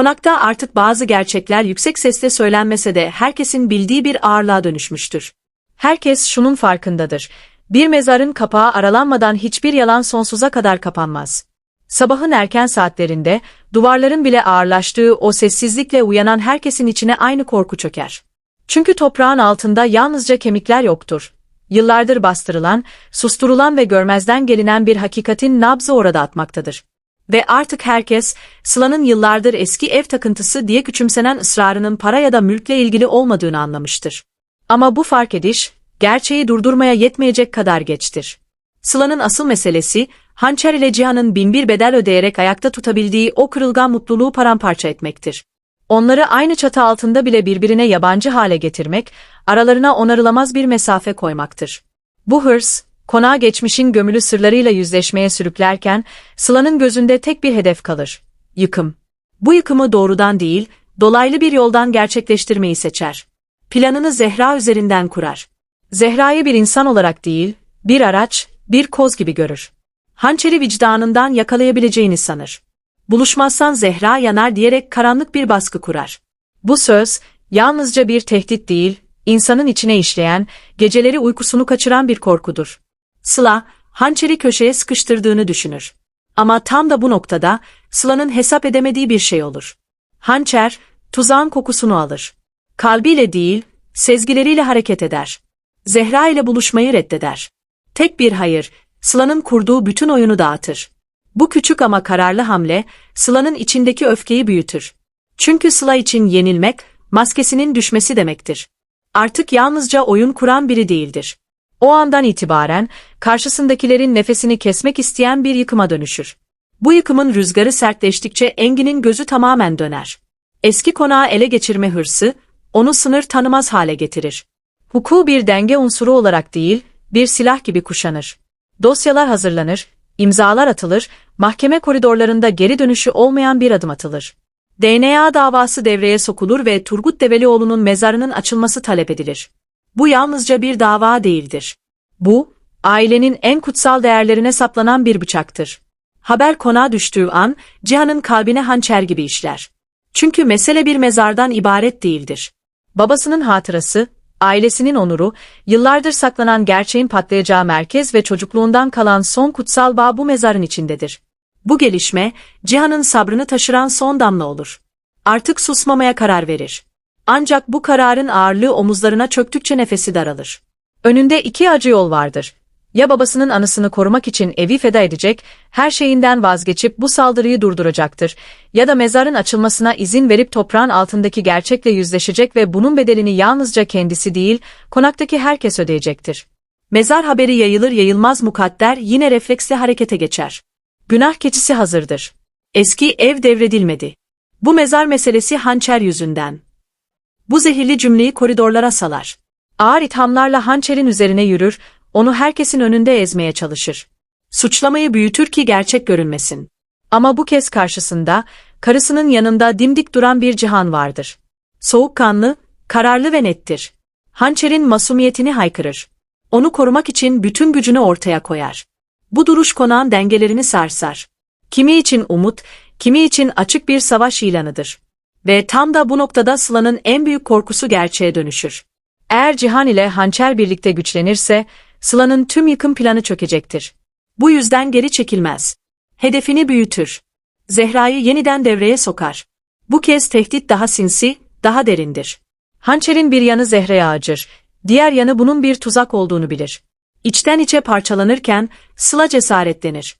Konakta artık bazı gerçekler yüksek sesle söylenmese de herkesin bildiği bir ağırlığa dönüşmüştür. Herkes şunun farkındadır. Bir mezarın kapağı aralanmadan hiçbir yalan sonsuza kadar kapanmaz. Sabahın erken saatlerinde, duvarların bile ağırlaştığı o sessizlikle uyanan herkesin içine aynı korku çöker. Çünkü toprağın altında yalnızca kemikler yoktur. Yıllardır bastırılan, susturulan ve görmezden gelinen bir hakikatin nabzı orada atmaktadır. Ve artık herkes, Sıla'nın yıllardır eski ev takıntısı diye küçümsenen ısrarının para ya da mülkle ilgili olmadığını anlamıştır. Ama bu fark ediş, gerçeği durdurmaya yetmeyecek kadar geçtir. Sıla'nın asıl meselesi, hançer ile Cihan'ın binbir bedel ödeyerek ayakta tutabildiği o kırılgan mutluluğu paramparça etmektir. Onları aynı çatı altında bile birbirine yabancı hale getirmek, aralarına onarılamaz bir mesafe koymaktır. Bu hırs, konağı geçmişin gömülü sırlarıyla yüzleşmeye sürüklerken, Sıla'nın gözünde tek bir hedef kalır. Yıkım. Bu yıkımı doğrudan değil, dolaylı bir yoldan gerçekleştirmeyi seçer. Planını Zehra üzerinden kurar. Zehra'yı bir insan olarak değil, bir araç, bir koz gibi görür. Hançeri vicdanından yakalayabileceğini sanır. Buluşmazsan Zehra yanar diyerek karanlık bir baskı kurar. Bu söz, yalnızca bir tehdit değil, insanın içine işleyen, geceleri uykusunu kaçıran bir korkudur. Sıla, hançeri köşeye sıkıştırdığını düşünür. Ama tam da bu noktada, Sıla'nın hesap edemediği bir şey olur. Hançer, tuzağın kokusunu alır. Kalbiyle değil, sezgileriyle hareket eder. Zehra ile buluşmayı reddeder. Tek bir hayır, Sıla'nın kurduğu bütün oyunu dağıtır. Bu küçük ama kararlı hamle, Sıla'nın içindeki öfkeyi büyütür. Çünkü Sıla için yenilmek, maskesinin düşmesi demektir. Artık yalnızca oyun kuran biri değildir. O andan itibaren, karşısındakilerin nefesini kesmek isteyen bir yıkıma dönüşür. Bu yıkımın rüzgarı sertleştikçe Engin'in gözü tamamen döner. Eski konağı ele geçirme hırsı, onu sınır tanımaz hale getirir. Hukuku bir denge unsuru olarak değil, bir silah gibi kuşanır. Dosyalar hazırlanır, imzalar atılır, mahkeme koridorlarında geri dönüşü olmayan bir adım atılır. DNA davası devreye sokulur ve Turgut Develioğlu'nun mezarının açılması talep edilir. Bu yalnızca bir dava değildir. Bu, ailenin en kutsal değerlerine saplanan bir bıçaktır. Haber konağa düştüğü an, Cihan'ın kalbine hançer gibi işler. Çünkü mesele bir mezardan ibaret değildir. Babasının hatırası, ailesinin onuru, yıllardır saklanan gerçeğin patlayacağı merkez ve çocukluğundan kalan son kutsal bağ bu mezarın içindedir. Bu gelişme, Cihan'ın sabrını taşıran son damla olur. Artık susmamaya karar verir. Ancak bu kararın ağırlığı omuzlarına çöktükçe nefesi daralır. Önünde iki acı yol vardır. Ya babasının anısını korumak için evi feda edecek, her şeyinden vazgeçip bu saldırıyı durduracaktır. Ya da mezarın açılmasına izin verip toprağın altındaki gerçekle yüzleşecek ve bunun bedelini yalnızca kendisi değil, konaktaki herkes ödeyecektir. Mezar haberi yayılır yayılmaz mukadder yine refleksle harekete geçer. Günah keçisi hazırdır. Eski ev devredilmedi. Bu mezar meselesi hançer yüzünden. Bu zehirli cümleyi koridorlara salar. Ağır ithamlarla hançerin üzerine yürür, onu herkesin önünde ezmeye çalışır. Suçlamayı büyütür ki gerçek görünmesin. Ama bu kez karşısında, karısının yanında dimdik duran bir cihan vardır. Soğukkanlı, kararlı ve nettir. Hançer'in masumiyetini haykırır. Onu korumak için bütün gücünü ortaya koyar. Bu duruş konağın dengelerini sarsar. Kimi için umut, kimi için açık bir savaş ilanıdır. Ve tam da bu noktada Sıla'nın en büyük korkusu gerçeğe dönüşür. Eğer Cihan ile Hançer birlikte güçlenirse, Sıla'nın tüm yıkım planı çökecektir. Bu yüzden geri çekilmez. Hedefini büyütür. Zehra'yı yeniden devreye sokar. Bu kez tehdit daha sinsi, daha derindir. Hançer'in bir yanı Zehra'ya acır, diğer yanı bunun bir tuzak olduğunu bilir. İçten içe parçalanırken Sıla cesaretlenir.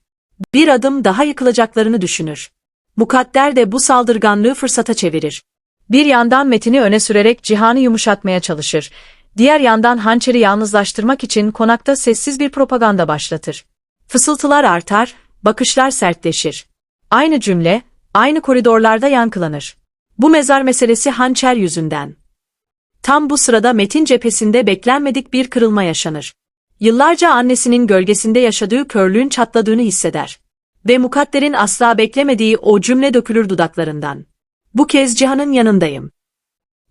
Bir adım daha yıkılacaklarını düşünür. Mukadder de bu saldırganlığı fırsata çevirir. Bir yandan Metin'i öne sürerek Cihan'ı yumuşatmaya çalışır. Diğer yandan hançeri yalnızlaştırmak için konakta sessiz bir propaganda başlatır. Fısıltılar artar, bakışlar sertleşir. Aynı cümle, aynı koridorlarda yankılanır. Bu mezar meselesi hançer yüzünden. Tam bu sırada Metin cephesinde beklenmedik bir kırılma yaşanır. Yıllarca annesinin gölgesinde yaşadığı körlüğün çatladığını hisseder. Ve mukadderin asla beklemediği o cümle dökülür dudaklarından. Bu kez Cihan'ın yanındayım.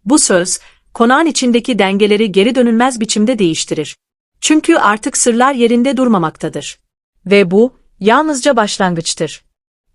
Bu söz, konağın içindeki dengeleri geri dönülmez biçimde değiştirir. Çünkü artık sırlar yerinde durmamaktadır. Ve bu, yalnızca başlangıçtır.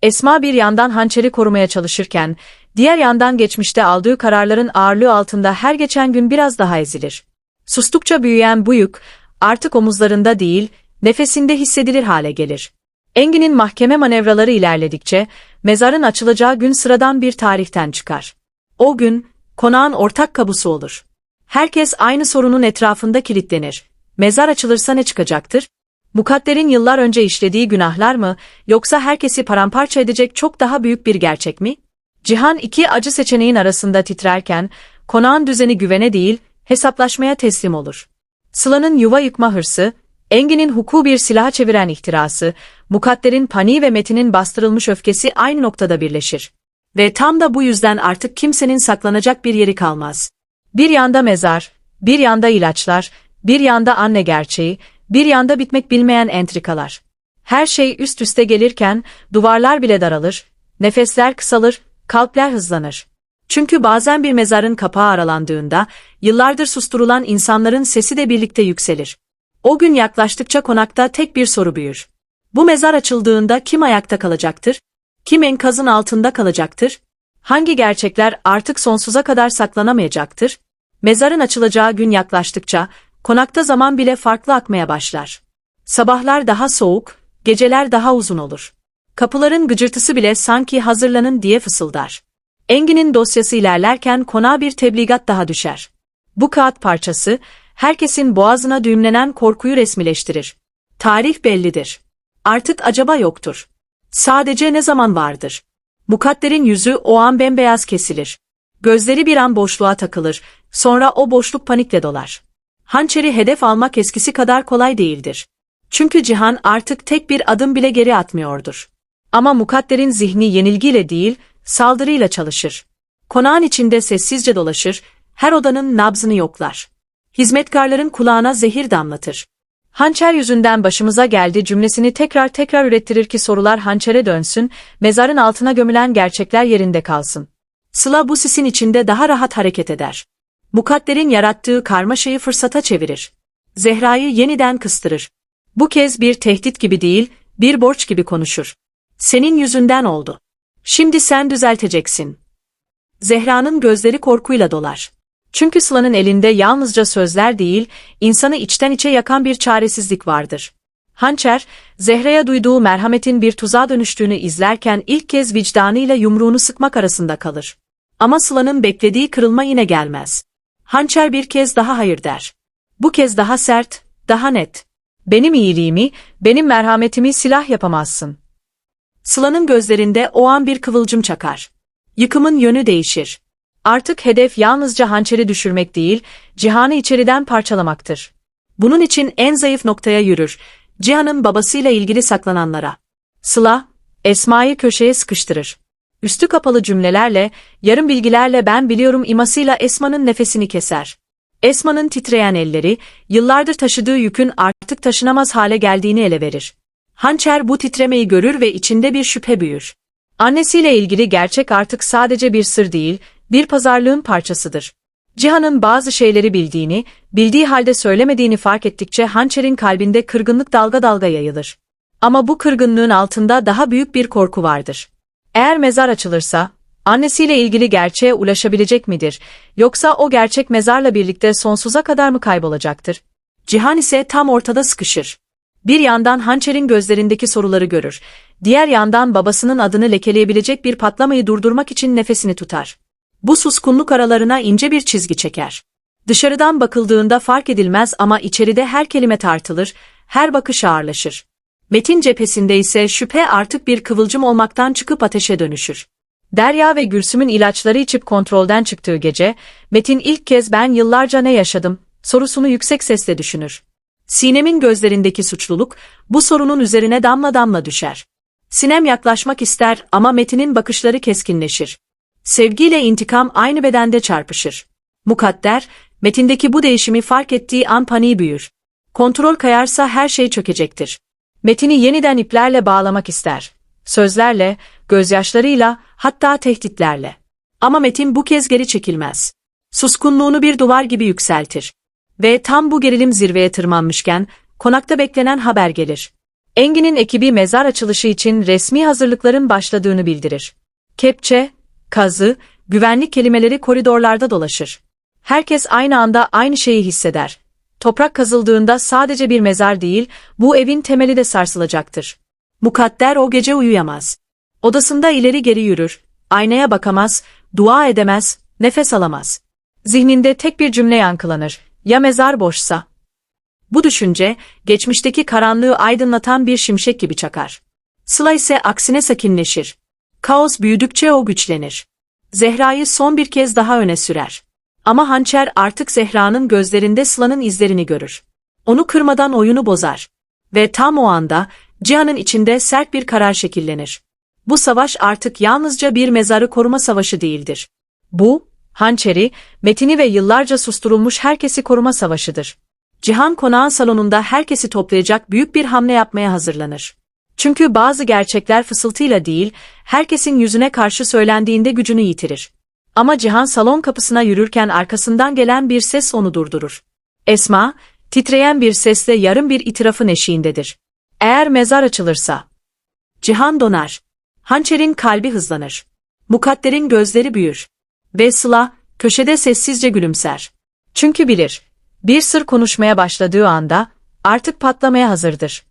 Esma bir yandan hançeri korumaya çalışırken, Diğer yandan geçmişte aldığı kararların ağırlığı altında her geçen gün biraz daha ezilir. Sustukça büyüyen bu yük, artık omuzlarında değil, nefesinde hissedilir hale gelir. Engin'in mahkeme manevraları ilerledikçe, mezarın açılacağı gün sıradan bir tarihten çıkar. O gün, konağın ortak kabusu olur. Herkes aynı sorunun etrafında kilitlenir. Mezar açılırsa ne çıkacaktır? Mukadder'in yıllar önce işlediği günahlar mı, yoksa herkesi paramparça edecek çok daha büyük bir gerçek mi? Cihan iki acı seçeneğin arasında titrerken, konağın düzeni güvene değil, hesaplaşmaya teslim olur. Sıla'nın yuva yıkma hırsı, Engin'in hukuku bir silaha çeviren ihtirası, Mukadder'in paniği ve Metin'in bastırılmış öfkesi aynı noktada birleşir. Ve tam da bu yüzden artık kimsenin saklanacak bir yeri kalmaz. Bir yanda mezar, bir yanda ilaçlar, bir yanda anne gerçeği, bir yanda bitmek bilmeyen entrikalar. Her şey üst üste gelirken duvarlar bile daralır, nefesler kısalır, kalpler hızlanır. Çünkü bazen bir mezarın kapağı aralandığında yıllardır susturulan insanların sesi de birlikte yükselir. O gün yaklaştıkça konakta tek bir soru büyür. Bu mezar açıldığında kim ayakta kalacaktır? Kim enkazın altında kalacaktır? Hangi gerçekler artık sonsuza kadar saklanamayacaktır? Mezarın açılacağı gün yaklaştıkça konakta zaman bile farklı akmaya başlar. Sabahlar daha soğuk, geceler daha uzun olur. Kapıların gıcırtısı bile sanki hazırlanın diye fısıldar. Engin'in dosyası ilerlerken konağa bir tebligat daha düşer. Bu kağıt parçası, herkesin boğazına düğümlenen korkuyu resmileştirir. Tarih bellidir. Artık acaba yoktur. Sadece ne zaman vardır? Mukadder'in yüzü o an bembeyaz kesilir. Gözleri bir an boşluğa takılır, sonra o boşluk panikle dolar. Hançeri hedef almak eskisi kadar kolay değildir. Çünkü Cihan artık tek bir adım bile geri atmıyordur. Ama Mukadder'in zihni yenilgiyle değil, saldırıyla çalışır. Konağın içinde sessizce dolaşır, her odanın nabzını yoklar. Hizmetkarların kulağına zehir damlatır. Hançer yüzünden başımıza geldi cümlesini tekrar tekrar ürettirir ki sorular hançere dönsün, mezarın altına gömülen gerçekler yerinde kalsın. Sıla bu sisin içinde daha rahat hareket eder. Mukadder'in yarattığı karmaşayı fırsata çevirir. Zehra'yı yeniden kıstırır. Bu kez bir tehdit gibi değil, bir borç gibi konuşur. Senin yüzünden oldu. Şimdi sen düzelteceksin. Zehra'nın gözleri korkuyla dolar. Çünkü Sıla'nın elinde yalnızca sözler değil, insanı içten içe yakan bir çaresizlik vardır. Hançer, Zehra'ya duyduğu merhametin bir tuzağa dönüştüğünü izlerken ilk kez vicdanıyla yumruğunu sıkmak arasında kalır. Ama Sıla'nın beklediği kırılma yine gelmez. Hançer bir kez daha hayır der. Bu kez daha sert, daha net. Benim iyiliğimi, benim merhametimi silah yapamazsın. Sıla'nın gözlerinde o an bir kıvılcım çakar. Yıkımın yönü değişir. Artık hedef yalnızca hançeri düşürmek değil, cihanı içeriden parçalamaktır. Bunun için en zayıf noktaya yürür, Cihan'ın babasıyla ilgili saklananlara. Sıla, Esma'yı köşeye sıkıştırır. Üstü kapalı cümlelerle, yarım bilgilerle ben biliyorum imasıyla Esma'nın nefesini keser. Esma'nın titreyen elleri, yıllardır taşıdığı yükün artık taşınamaz hale geldiğini ele verir. Hançer bu titremeyi görür ve içinde bir şüphe büyür. Annesiyle ilgili gerçek artık sadece bir sır değil, bir pazarlığın parçasıdır. Cihan'ın bazı şeyleri bildiğini, bildiği halde söylemediğini fark ettikçe hançerin kalbinde kırgınlık dalga dalga yayılır. Ama bu kırgınlığın altında daha büyük bir korku vardır. Eğer mezar açılırsa, annesiyle ilgili gerçeğe ulaşabilecek midir, yoksa o gerçek mezarla birlikte sonsuza kadar mı kaybolacaktır? Cihan ise tam ortada sıkışır. Bir yandan hançerin gözlerindeki soruları görür, diğer yandan babasının adını lekeleyebilecek bir patlamayı durdurmak için nefesini tutar. Bu suskunluk aralarına ince bir çizgi çeker. Dışarıdan bakıldığında fark edilmez ama içeride her kelime tartılır, her bakış ağırlaşır. Metin cephesinde ise şüphe artık bir kıvılcım olmaktan çıkıp ateşe dönüşür. Derya ve Gülsüm'ün ilaçları içip kontrolden çıktığı gece, Metin ilk kez ben yıllarca ne yaşadım sorusunu yüksek sesle düşünür. Sinem'in gözlerindeki suçluluk, bu sorunun üzerine damla damla düşer. Sinem yaklaşmak ister ama Metin'in bakışları keskinleşir. Sevgiyle intikam aynı bedende çarpışır. Mukadder, Metin'deki bu değişimi fark ettiği an paniği büyür. Kontrol kayarsa her şey çökecektir. Metin'i yeniden iplerle bağlamak ister. Sözlerle, gözyaşlarıyla, hatta tehditlerle. Ama Metin bu kez geri çekilmez. Suskunluğunu bir duvar gibi yükseltir. Ve tam bu gerilim zirveye tırmanmışken, konakta beklenen haber gelir. Engin'in ekibi mezar açılışı için resmi hazırlıkların başladığını bildirir. Kepçe, kazı, güvenlik kelimeleri koridorlarda dolaşır. Herkes aynı anda aynı şeyi hisseder. Toprak kazıldığında sadece bir mezar değil, bu evin temeli de sarsılacaktır. Mukadder o gece uyuyamaz. Odasında ileri geri yürür, aynaya bakamaz, dua edemez, nefes alamaz. Zihninde tek bir cümle yankılanır. Ya mezar boşsa? Bu düşünce, geçmişteki karanlığı aydınlatan bir şimşek gibi çakar. Sıla ise aksine sakinleşir. Kaos büyüdükçe o güçlenir. Zehra'yı son bir kez daha öne sürer. Ama hançer artık Zehra'nın gözlerinde Sıla'nın izlerini görür. Onu kırmadan oyunu bozar. Ve tam o anda, Cihan'ın içinde sert bir karar şekillenir. Bu savaş artık yalnızca bir mezarı koruma savaşı değildir. Bu, hançeri, metini ve yıllarca susturulmuş herkesi koruma savaşıdır. Cihan konağın salonunda herkesi toplayacak büyük bir hamle yapmaya hazırlanır. Çünkü bazı gerçekler fısıltıyla değil, herkesin yüzüne karşı söylendiğinde gücünü yitirir. Ama Cihan salon kapısına yürürken arkasından gelen bir ses onu durdurur. Esma, titreyen bir sesle yarım bir itirafın eşiğindedir. Eğer mezar açılırsa. Cihan donar. Hançer'in kalbi hızlanır. Mukadder'in gözleri büyür. Ve Sıla, köşede sessizce gülümser. Çünkü bilir, bir sır konuşmaya başladığı anda, artık patlamaya hazırdır.